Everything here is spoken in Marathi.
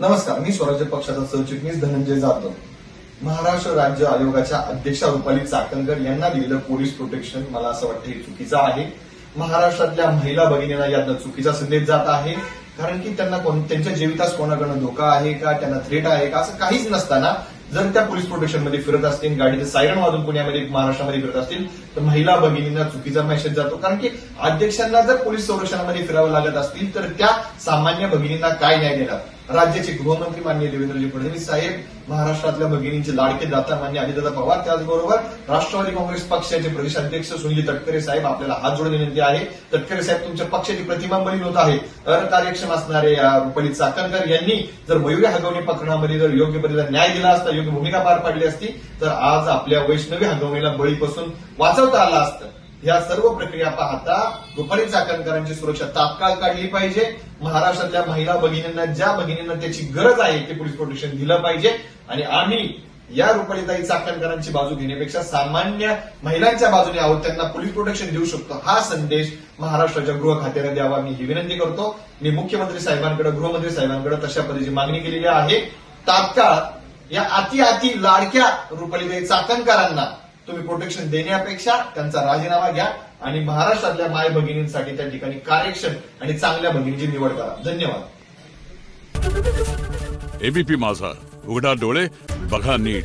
नमस्कार मी स्वराज्य पक्षाचा सरचिटणीस धनंजय जाधव. महाराष्ट्र राज्य आयोगाच्या अध्यक्षा रुपाली चाकणकर यांना दिलेलं पोलीस प्रोटेक्शन मला असं वाटतं हे चुकीचं आहे. महाराष्ट्रातल्या महिला भगिनींना यातनं चुकीचा संदेश जात आहे. कारण की त्यांना त्यांच्या जीवितास कोणाकडनं धोका आहे का त्यांना थ्रेट आहे का असं काहीच नसताना जर त्या पोलीस प्रोटेक्शनमध्ये फिरत असतील गाडीचं सायरन वाजून पुण्यामध्ये महाराष्ट्रामध्ये फिरत असतील तर महिला भगिनींना चुकीचा मेसेज जातो. कारण की अध्यक्षांना जर पोलीस संरक्षणामध्ये फिरावं लागत असतील तर त्या सामान्य भगिनींना काय न्याय देणार? राज्याचे गृहमंत्री मान्य देवेंद्रजी फडणवीस साहेब महाराष्ट्रातल्या भगिनींचे लाडके दाता मान्य अजितदादा पवार त्याचबरोबर राष्ट्रवादी काँग्रेस पक्षाचे प्रदेशाध्यक्ष सुनील तटकरे साहेब आपल्याला हात जोडून विनंती आहे. तटकरे साहेब तुमच्या पक्षाची प्रतिमा बळी होत आहे. अकार्यक्षम असणारे या चाकणकर यांनी जर मयुरी हगवणी प्रकरणामध्ये जर योग्य पद्धतीचा न्याय दिला असता योग्य भूमिका पार पाडली असती तर आज आपल्या वैष्णवी हगवणीला बळीपासून वाचवता आलं असतं. या सर्व प्रक्रिया पाहता दुपारी चाकणकरांची सुरक्षा तात्काळ काढली पाहिजे. महाराष्ट्रातल्या महिला भगिनींना ज्या भगिनींना त्याची गरज आहे ते पोलीस प्रोटेक्शन दिलं पाहिजे. आणि आम्ही या रुपालीताई चाकणकरांची बाजू घेण्यापेक्षा सामान्य महिलांच्या बाजूने आहोत. त्यांना पोलीस प्रोटेक्शन देऊ शकतो. हा संदेश महाराष्ट्राच्या गृह खात्याला द्यावा. मी ही विनंती करतो. मी मुख्यमंत्री साहेबांकडे गृहमंत्री साहेबांकडे तशा पद्धतीची मागणी केलेली आहे. तात्काळ या अति अति लाडक्या रुपालीताई चाकणकरांना तुम्ही प्रोटेक्शन देण्यापेक्षा त्यांचा राजीनामा घ्या आणि महाराष्ट्रातल्या माय भगिनींसाठी त्या ठिकाणी कार्यक्षम आणि चांगल्या भगिनीची निवड करा. धन्यवाद. एबीपी माझा. उघडा डोळे बघा नीट.